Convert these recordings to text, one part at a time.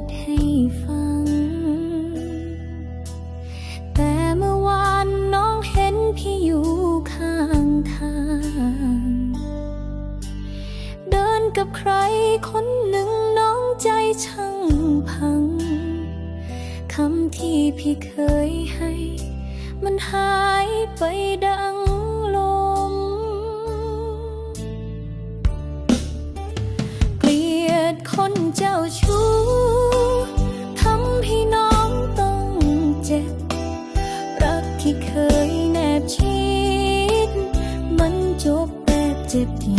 ดให้ฟัง แต่เมื่อวานน้องเห็นพี่อยู่ข้างทาง เดินกับใครคนหนึ่งน้องใจช่างพัง คำที่พี่เคยให้ มันหายไปดังลม เกลียดคนเจ้าชู้ เคยแนบชิด มันจบแบบเจ็บที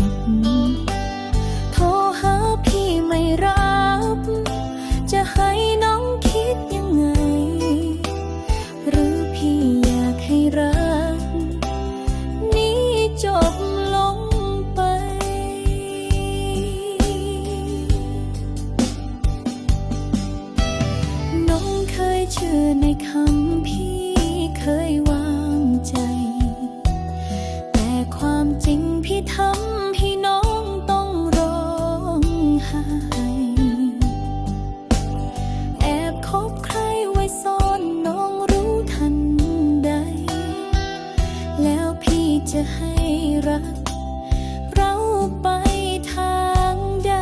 จะให้รัก เราไปทางใด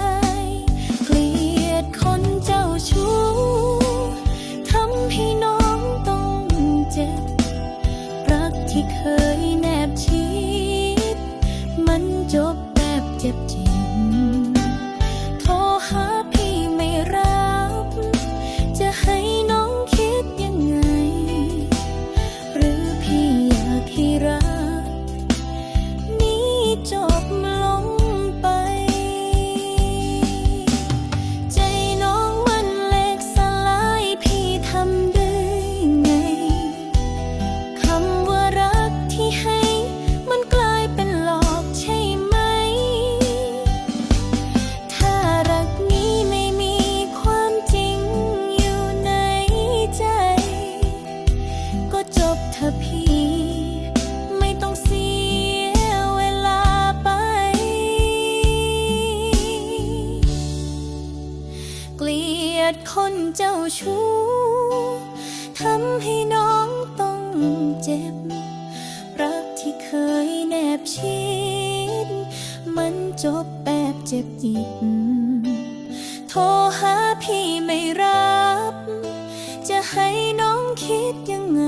เกลียดคนเจ้าชู้ทำให้น้องต้องเจ็บ รักที่เคยแนบชิดมันจบแบบเจ็บจริง เกลียดคนเจ้าชู้ทำให้น้องต้องเจ็บ รักที่เคยแนบชิด มันจบแบบเจ็บจิต โทรหาพี่ไม่รับ จะให้น้องคิดยังไง